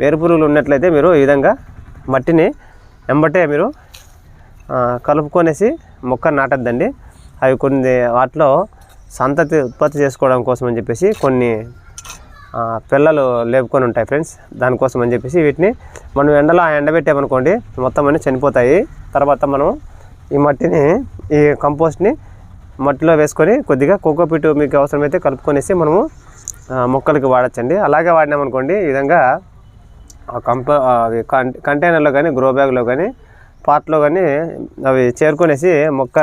వేరు పురుగులు ఉన్నట్లయితే మీరు ఈ విధంగా మట్టిని ఎంబటే మీరు కలుపుకొనేసి మొక్క నాటద్దండి. అవి కొన్ని వాటిలో సంతతి ఉత్పత్తి చేసుకోవడం కోసం అని చెప్పేసి కొన్ని పిల్లలు లేపుకొని ఉంటాయి ఫ్రెండ్స్. దానికోసం అని చెప్పేసి వీటిని మనం ఎండలో ఎండబెట్టామనుకోండి మొత్తం అన్నీ చనిపోతాయి. తర్వాత మనం ఈ మట్టిని ఈ కంపోస్ట్ని మట్టిలో వేసుకొని కొద్దిగా కోకోపీటు మీకు అవసరమైతే కలుపుకొనేసి మనము మొక్కలకి వాడచ్చండి. అలాగే వాడినామనుకోండి ఈ విధంగా ఆ కంప అవి కంటైనర్లో కానీ గ్రో బ్యాగ్లో కానీ పాట్లో కానీ అవి చేరుకునేసి మొక్క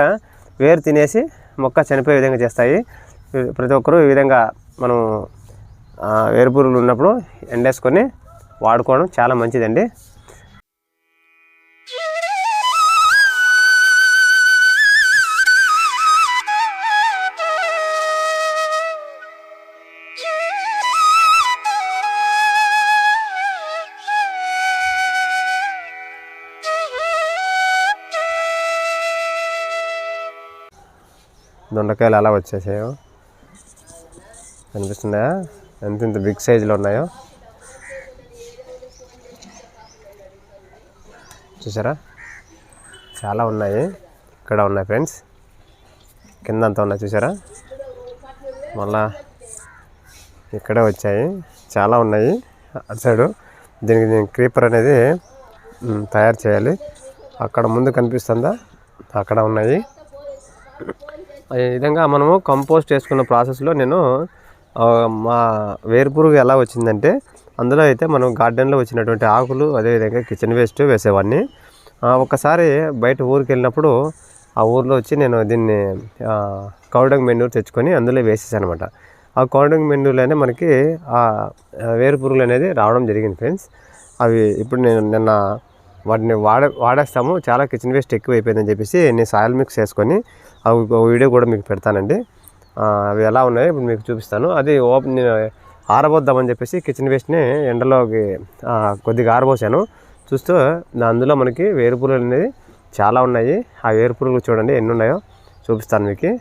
వేరు తినేసి మొక్క చనిపోయే విధంగా చేస్తాయి. ప్రతి ఒక్కరూ ఈ విధంగా మనం వేరు పురుగులు ఉన్నప్పుడు ఎండేసుకొని వాడుకోవడం చాలా మంచిదండి. దొండకాయలు అలా వచ్చేసాయో. కనిపిస్తున్నాయా ఎంత ఇంత బిగ్ సైజులో ఉన్నాయో. చూసారా? చాలా ఉన్నాయి. ఇక్కడ ఉన్నాయి ఫ్రెండ్స్. కింద అంతా ఉన్నాయి చూసారా? మళ్ళా ఇక్కడే వచ్చాయి. చాలా ఉన్నాయి. అటు సైడు దీనికి నేను క్రీపర్ అనేది తయారు చేయాలి. అక్కడ ముందు కనిపిస్తుందా? అక్కడ ఉన్నాయి. ఈ విధంగా మనము కంపోస్ట్ చేసుకున్న ప్రాసెస్లో నేను మా వేరుపురుగు ఎలా వచ్చిందంటే అందులో అయితే మనం గార్డెన్లో వచ్చినటువంటి ఆకులు అదేవిధంగా కిచెన్ వేస్ట్ వేసేవాడిని. ఒకసారి బయట ఊరికి వెళ్ళినప్పుడు ఆ ఊర్లో వచ్చి నేను దీన్ని కౌడంగ్ మెన్యూర్ తెచ్చుకొని అందులో వేసేసాను అనమాట ఆ కౌడంగ్ మెన్యూర్లోనే మనకి ఆ ఆ వేరుపురుగులు అనేది రావడం జరిగింది ఫ్రెండ్స్. అవి ఇప్పుడు నేను నిన్న వాటిని వాడ వాడేస్తాము. చాలా కిచెన్ వేస్ట్ ఎక్కువ అయిపోయిందని చెప్పేసి నేను సాయిల్ మిక్స్ చేసుకొని ఆ వీడియో కూడా మీకు పెడతానండి. అవి ఎలా ఉన్నాయో ఇప్పుడు మీకు చూపిస్తాను. అది ఓపెన్ నేను ఆరబోద్దామని చెప్పేసి కిచెన్ వేస్ట్ని ఎండలోకి కొద్దిగా ఆరబోసాను. చూస్తూ అందులో మనకి వేరుపురులు అనేది చాలా ఉన్నాయి. ఆ వేరుపురులు చూడండి ఎన్ని ఉన్నాయో చూపిస్తాను మీకు.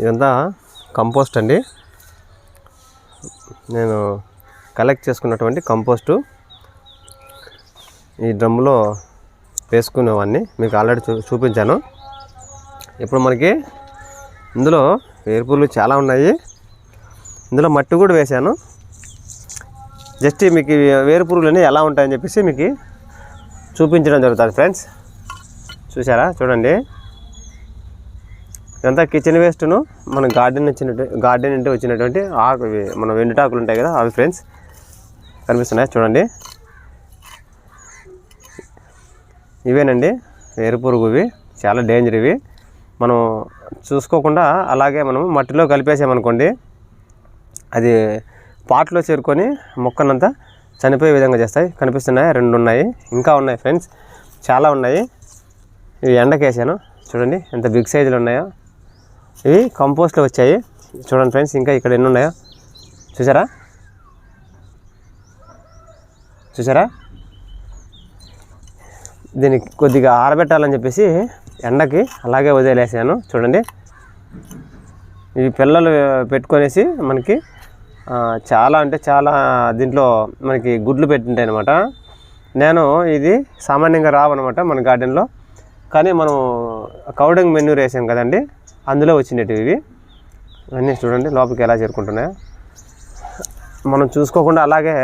ఇదంతా కంపోస్ట్ అండి. నేను కలెక్ట్ చేసుకున్నటువంటి కంపోస్టు. ఈ డ్రమ్ములో వేసుకునేవాడిని మీకు ఆల్రెడీ చూ చూపించాను. ఇప్పుడు మనకి ఇందులో వేరుపులు చాలా ఉన్నాయి. ఇందులో మట్టి కూడా వేశాను. జస్ట్ మీకు ఈ వేరుపురుగులు అనేవి ఎలా ఉంటాయని చెప్పేసి మీకు చూపించడం జరుగుతుంది ఫ్రెండ్స్. చూసారా చూడండి. ఇదంతా కిచెన్ వేస్ట్ను మన గార్డెన్ వచ్చినట్టు గార్డెన్ అంటే వచ్చినటువంటి ఆకు మన వెండుటాకులు ఉంటాయి కదా అవి ఫ్రెండ్స్. కనిపిస్తున్నాయి? చూడండి. ఇవేనండి. వేరుపురుగు ఇవి. చాలా డేంజర్ ఇవి. మనం చూసుకోకుండా అలాగే మనం మట్టిలో కలిపేసామనుకోండి అది పాట్లో చేరుకొని మొక్కనంతా చనిపోయే విధంగా చేస్తాయి. కనిపిస్తున్నాయి? రెండు ఉన్నాయి ఇంకా ఉన్నాయి ఫ్రెండ్స్. చాలా ఉన్నాయి. ఇవి ఎండకేసాను. చూడండి ఎంత బిగ్ సైజులు ఉన్నాయో. ఇవి కంపోస్ట్లో వచ్చాయి. చూడండి ఫ్రెండ్స్ ఇంకా ఇక్కడ ఎన్ని ఉన్నాయో. చూసారా? చూసారా? దీనికి కొద్దిగా ఆరబెట్టాలని చెప్పేసి ఎండకి అలాగే వదిలేసాను. చూడండి. ఇవి పిల్లలు పెట్టుకొనేసి మనకి చాలా అంటే చాలా దీంట్లో మనకి గుడ్లు పెట్టింటాయి అనమాట నేను ఇది సామాన్యంగా రావనమాట మన గార్డెన్లో. కానీ మనం కౌడంగ్ మెన్యూర్ వేసాం కదండి అందులో వచ్చినట్టు ఇవి. ఇవన్నీ చూడండి లోపలికి ఎలా చేరుకుంటున్నాయో. మనం చూసుకోకుండా అలాగే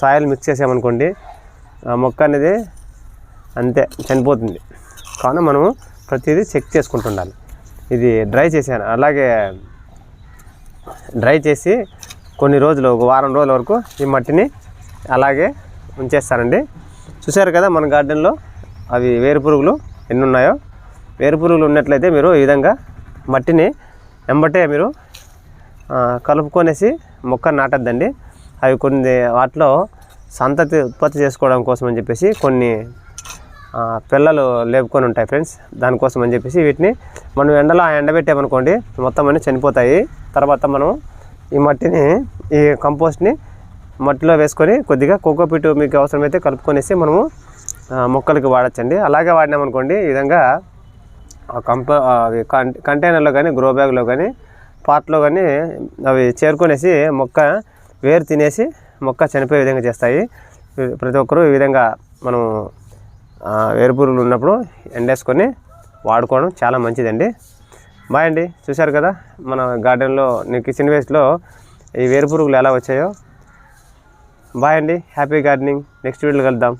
సాయిల్ మిక్స్ చేసామనుకోండి మొక్క అనేది అంతే చనిపోతుంది. కావున మనము ప్రతిదీ చెక్ చేసుకుంటుండాలి. ఇది డ్రై చేశాను. అలాగే డ్రై చేసి కొన్ని రోజులు ఒక వారం రోజుల వరకు ఈ మట్టిని అలాగే ఉంచేస్తానండి. చూశారు కదా మన గార్డెన్లో అవి వేరు పురుగులు ఎన్ని ఉన్నాయో? వేరు పురుగులు ఉన్నట్లయితే మీరు ఈ విధంగా మట్టిని ఎంబటే మీరు కలుపుకొనేసి మొక్క నాటద్దండి. అవి కొన్ని వాటిలో సంతతి ఉత్పత్తి చేసుకోవడం కోసం అని చెప్పేసి కొన్ని పిల్లలు లేపుకొని ఉంటాయి ఫ్రెండ్స్. దానికోసం అని చెప్పేసి వీటిని మనం ఎండలో ఎండబెట్టామనుకోండి మొత్తం అన్నీ చనిపోతాయి. తర్వాత మనం ఈ మట్టిని ఈ కంపోస్ట్ని మట్టిలో వేసుకొని కొద్దిగా కోకోపీటు మీకు అవసరమైతే కలుపుకొనేసి మనము మొక్కలకి వాడచ్చండి. అలాగే వాడినామనుకోండి ఈ విధంగా కంప అవి కంటైనర్లో కానీ గ్రో బ్యాగ్లో కానీ పాట్లో కానీ అవి చేరుకొనేసి మొక్క వేరు తినేసి మొక్క చనిపోయే విధంగా చేస్తాయి. ప్రతి ఒక్కరూ ఈ విధంగా మనం వేరుపురుగులు ఉన్నప్పుడు ఎండేసుకొని వాడుకోవడం చాలా మంచిదండి. బాయ్ అండి చూశారు కదా మన గార్డెన్లో నీ కిచెన్ వేస్ట్లో ఈ వేరుపురుగులు ఎలా వచ్చాయో. బాయ్ అండి హ్యాపీ గార్డెనింగ్. నెక్స్ట్ వీడియోలో కలుద్దాం.